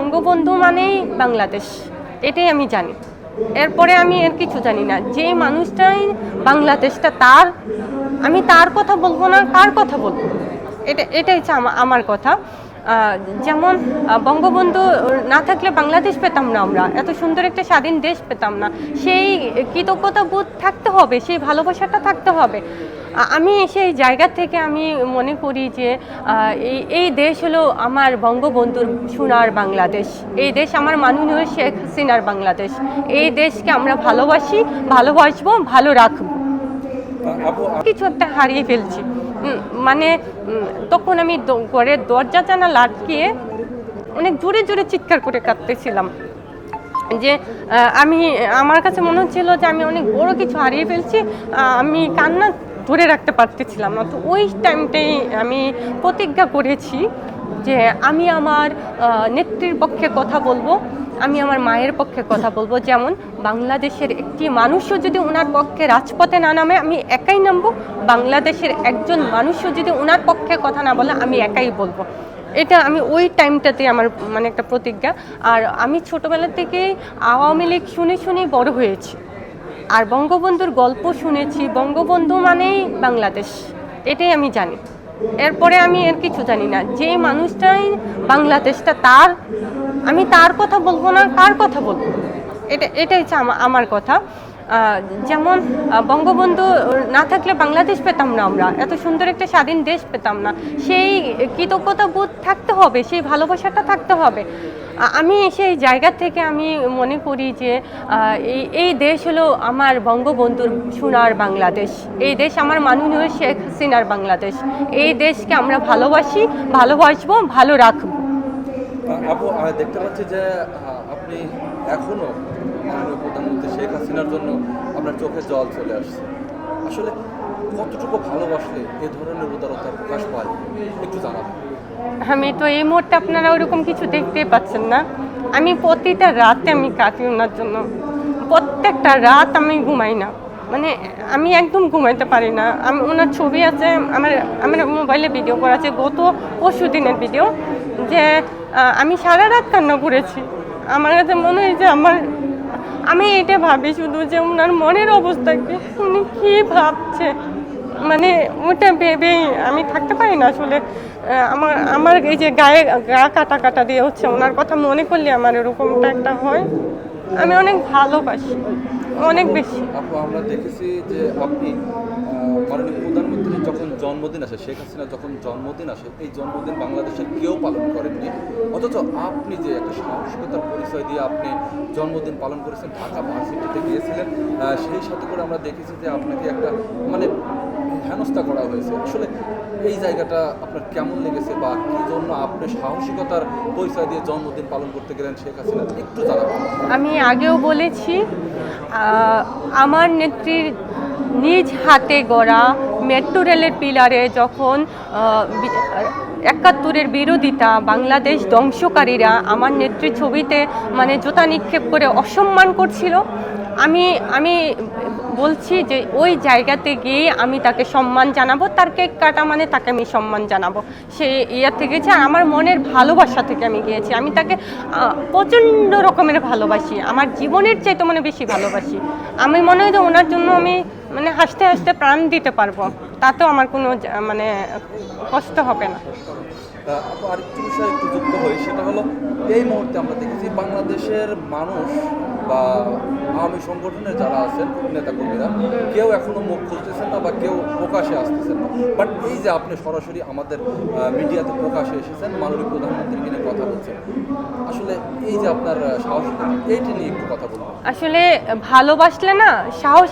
বঙ্গবন্ধু মানেই বাংলাদেশ, এটাই আমি জানি। এরপরে আমি এর কিছু জানি না। যে মানুষটাই বাংলাদেশটা তার, আমি তার কথা বলব না, কার কথা বলব? এটা, এটাই হচ্ছে আমার কথা। যেমন বঙ্গবন্ধু না থাকলে বাংলাদেশ পেতাম না আমরা। এত সুন্দর একটা স্বাধীন দেশ পেতাম না। সেই কৃতজ্ঞতা বোধ থাকতে হবে, সেই ভালোবাসাটা থাকতে হবে। আমি সেই জায়গা থেকে আমি মনে করি যে এই এই দেশ হলো আমার বঙ্গবন্ধুর সোনার বাংলাদেশ। এই দেশ আমার মাননীয় শেখ হাসিনার বাংলাদেশ। এই দেশকে আমরা ভালোবাসি ভালোবাসবো ভালো রাখব। কিছু একটা হারিয়ে ফেলছি। মানে তখন আমি ঘরের দরজা জানা লাটকিয়ে অনেক জোরে জোরে চিৎকার করে কাঁদতেছিলাম। যে আমি আমার কাছে মনে হচ্ছিল যে আমি অনেক বড় কিছু হারিয়ে ফেলছি। আমি কান্না ধরে রাখতে পারতেছিলাম না। তো ওই টাইমটাই আমি প্রতিজ্ঞা করেছি যে আমি আমার নেত্রীর পক্ষে কথা বলব, আমি আমার মায়ের পক্ষে কথা বলব। যেমন বাংলাদেশের একটি মানুষও যদি ওনার পক্ষে রাজপথে না নামে, আমি একাই নামবো। বাংলাদেশের একজন মানুষও যদি ওনার পক্ষে কথা না বলে, আমি একাই বলব। এটা আমি ওই টাইমটাতে আমার মানে একটা প্রতিজ্ঞা। আর আমি ছোটবেলা থেকেই আওয়ামী লীগ শুনে শুনেই বড় হয়েছি। আর বঙ্গবন্ধুর গল্প শুনেছি, বঙ্গবন্ধু মানেই বাংলাদেশ, এটাই আমি জানি। এরপরে আমি এর কিছু জানি না। যে মানুষটাই বাংলাদেশটা তার, আমি তার কথা বলব না, কার কথা বলব? এটা, এটাই আমার কথা। যেমন বঙ্গবন্ধু, না থাকলে বাংলাদেশ পেতাম না আমরা। এত সুন্দর একটা স্বাধীন দেশ পেতাম না। সেই কৃতজ্ঞতা বোধ থাকতে হবে, সেই ভালোবাসাটা থাকতে হবে। আমি সেই জায়গা থেকে আমি মনে করি যে এই এই দেশ হলো আমার বঙ্গবন্ধুর সোনার বাংলাদেশ। এই দেশ আমার মাননীয় শেখ হাসিনার বাংলাদেশ। এই দেশকে আমরা ভালোবাসি, ভালোবাসবো, ভালো রাখব। আপু দেখতে পাচ্ছি যে আপনি এখনও মাননীয় প্রধানমন্ত্রী শেখ হাসিনার জন্য আপনার চোখে জল চলে আসছে। আসলে কতটুকু ভালোবাসলে এ ধরনের উদারতা প্রকাশ পায়, একটু জানাবেন। আমি তো এই মুহূর্তে আপনারা ওরকম কিছু দেখতেই পাচ্ছেন না। আমি প্রতিটা রাতে আমি কাটি ওনার জন্য। প্রত্যেকটা রাত আমি ঘুমাই না। মানে আমি একদম ঘুমাইতে পারি না। আমি ওনার ছবি আছে, আমার আমার মোবাইলে ভিডিও করা আছে। গত পরশু দিনের ভিডিও যে আমি সারা রাত কান্না করেছি। আমার কাছে মনে হয় যে আমার, আমি এটা ভাবি শুধু যে ওনার মনের অবস্থা কি, উনি কী ভাবছে? মানে ওটা ভেবেই আমি থাকতে পারি না আসলে। আমার আমার এই যে গায়ে গা কাটা কাটা দিয়ে হচ্ছে ওনার কথা মনে করলে আমার এরকমটা একটা হয়। আমি অনেক ভালোবাসি। অনেক বেশি। আপু আমরা দেখেছি যে আপনি মাননীয় প্রধানমন্ত্রীর যখন জন্মদিন আসে, শেখ হাসিনা যখন জন্মদিন আসে, এই জন্মদিন বাংলাদেশের কেউ পালন করেননি। অথচ আপনি যে একটা সাহসিকতার পরিচয় দিয়ে আপনি জন্মদিন পালন করেছেন, ঢাকা ভার্সিটিতে গিয়েছিলেন সেই সাথে করে আমরা দেখেছি যে আপনাকে একটা মানে হয়েছে। আসলে এই জায়গাটা আপনার কেমন লেগেছে বা কি জন্য আপনি সাহসিকতার পরিচয় দিয়ে জন্মদিন পালন করতে গেলেন শেখ হাসিনা? একটু জানাবেন। আমি আগেও বলেছি আমার নেত্রীর নিজ হাতে গড়া মেট্রো রেলের পিলারে যখন একাত্তরের বিরোধিতা, বাংলাদেশ ধ্বংসকারীরা আমার নেত্রীর ছবিতে মানে জোতা নিক্ষেপ করে অসম্মান করছিল। আমি আমি বলছি যে ওই জায়গাতে গিয়ে আমি তাকে সম্মান জানাব, তার কেক কাটা মানে তাকে আমি সম্মান জানাব। সে ইয়ার থেকে যে আমার মনের ভালোবাসা থেকে আমি গিয়েছি। আমি তাকে প্রচণ্ড রকমের ভালোবাসি। আমার জীবনের চাইতে মানে বেশি ভালোবাসি। আমি মনে হয় যে ওনার জন্য আমি মানে হাসতে হাসতে প্রাণ দিতে পারব। তাতেও আমার কোনো মানে কষ্ট হবে না। আরেকটি বিষয় একটু যুক্ত হই সেটা হলো এই মুহূর্তে আমরা দেখেছি বাংলাদেশের মানুষ বা আওয়ামী সংগঠনের যারা আছেন নেতাকর্মীরা কেউ এখনও মুখ খুলতেছেন না বা কেউ প্রকাশে আসতেছেন না। বাট এই যে আপনি সরাসরি আমাদের মিডিয়াতে প্রকাশে এসেছেন মাননীয় প্রধানমন্ত্রীকে নিয়ে কথা বলছেন আসলে এই যে আপনার সাহসিকতা এইটি নিয়ে একটু কথা বলুন। আসলে ভালোবাসলে না সাহস